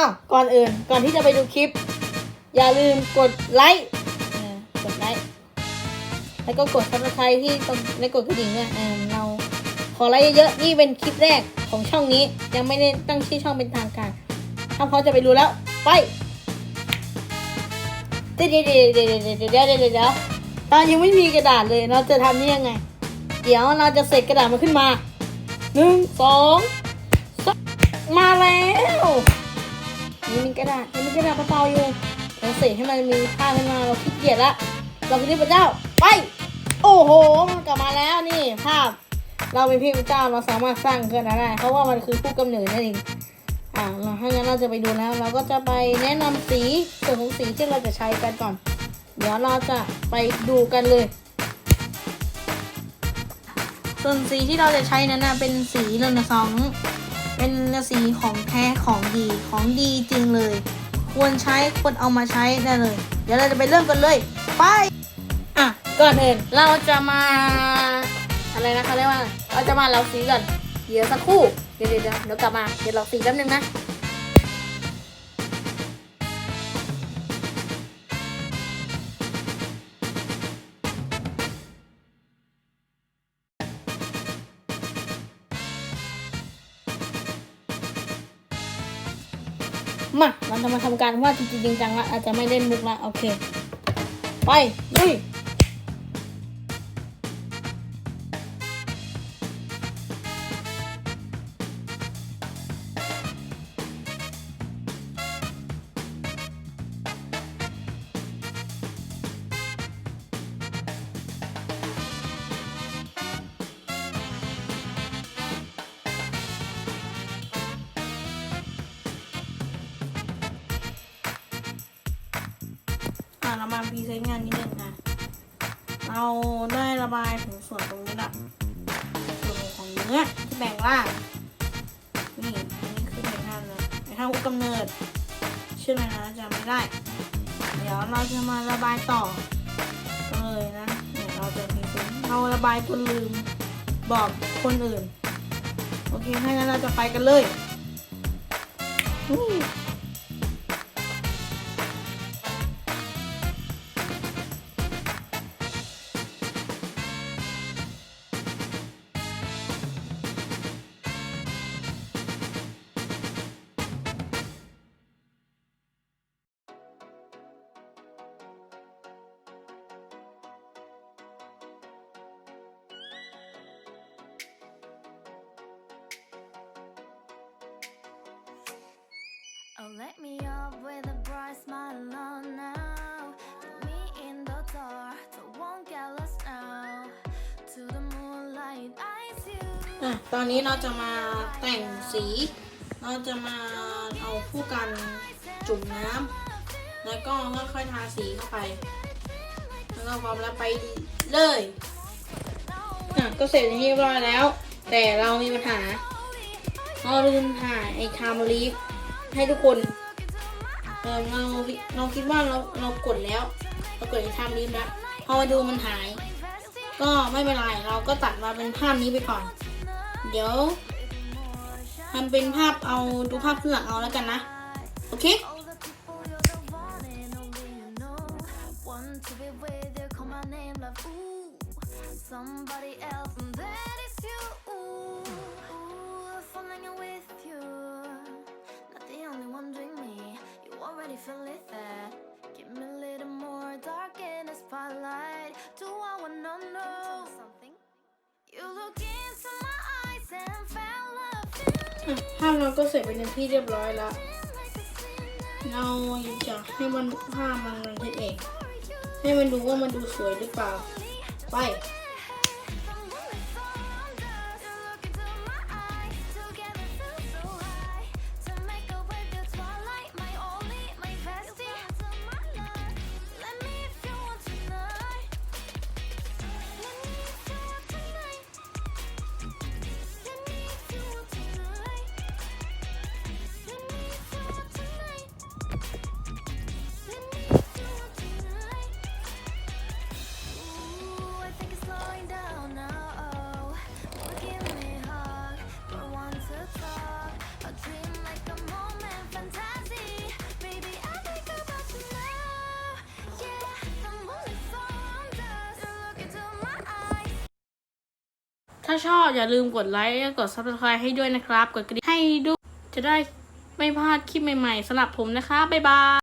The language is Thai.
้าวก่อนอื่นก่อนที่จะไปดูคลิป อย่าลืมกดไลค์กดไลค์แล้วก็กดซับสไครต์ที่ตรงในกดกระดิ่งด้วยเราขอไลค์เยอะๆนี่เป็นคลิปแรกของช่องนี้ ยังไม่ได้ตั้งชื่อช่องเป็นทางการถ้าพอจะไปรู้แล้ว ไปเดี๋ยวเดี๋ยวเดี๋ยวเดี๋ยวเดี๋ยวเดี๋ยวเดี๋ยวตอนยังไม่มีกระดาษเลยเราจะทำนี่ยังไง เดี๋ยวเราจะเสกกระดาษมาขึ้นมาหนึ่งสองมาแล้ว นี่มีกระดาษยังมีกระดาษเปล่าๆอยู่เราเสกให้มันมีภาพขึ้นมาเราขี้เกียจละเราคือเทพเจ้าไป โอ้โห มันกลับมาแล้วนี่ภาพ เราเป็นเทพเจ้าเราสามารถสร้างขึ้นได้เพราะว่ามันคือผู้กำเนิดนั่นเองอ่าเราถ้างั้นเราจะไปดูแล้ว เราก็จะไปแนะนำสีส่วนของสีที่เราจะใช้กันก่อน เดี๋ยวเราจะไปดูกันเลย ส่วนสีที่เราจะใช้นั้นนะเป็นสีเรืองสอง เป็นสีของแท้ของดีของดีจริงเลย ควรใช้ควรเอามาใช้ได้เลย เดี๋ยวเราจะไปเริ่มกันเลยไปอะก่อนอื่นเราจะมาอะไรนะเขาเรียกว่าเราจะมาเราสีก่อนเดี๋ยวสักครู่เดี๋ยวเดี๋ยวเดี๋ยวเดี๋ยวกลับมาเดี๋ยวเราสีแป๊บนึงนะ มาเราจะมาทำการว่าจริงๆจังละอาจจะไม่เล่นมุกละโอเค ไปลุย อ่าเรามาพีเซนงานนิดนึงนะเราได้ระบายถึงส่วนตรงนี้ละส่วนของเนื้อที่แบ่งล่าง นี่อันนี้คือในท่านเลยในท่านอุกำเนิดชื่ออะไรนะจำไม่ได้ เดี๋ยวเราจะมาระบายต่อก็เลยนะเนี่ยเราจะพีเซนเราระบายจนลืมบอกคนอื่น โอเคถ้างั้นเราจะไปกันเลยอื let me up with a bright smile on now. Put me in the dark, so won't get lost now. To the moonlight, I see you. อะตอนนี้เราจะมาแต่งสี เราจะมาเอาผู้กันจุ่มน้ำแล้วก็ค่อยๆทาสีเข้าไป แล้วก็พร้อมแล้วไปเลยอะก็เสร็จเป็นที่เรียบร้อยแล้ว แต่เรามีปัญหาเราลืมถ่ายไอ้คามลีฟ ให้ทุกคนเออเราเราคิดว่าเราเรากดแล้วเรากดไอ้คามลีฟแล้วพอมาดูมันหาย ก็ไม่เป็นไรเราก็ตัดมาเป็นภาพนี้ไปก่อน เดี๋ยวทำเป็นภาพเอาดูภาพข้างหลังเอาแล้วกันนะ โอเค the only one doing me. You already feel it that. Give me a little more dark in the spotlight. Do I wanna know something? You look into my eyes and fell love in อะภาพเราก็เสร็จไปเป็นที่เรียบร้อยแล้วเราอยากให้มันภาพมันบันทึกเอง ให้มันดูว่ามันดูสวยหรือเปล่า ไป ถ้าชอบอย่าลืมกดไลค์และกด subscribe ให้ด้วยนะครับ กดกระดิ่งให้ด้วยจะได้ไม่พลาดคลิปใหม่ๆสำหรับผมนะคะ บ๊ายบาย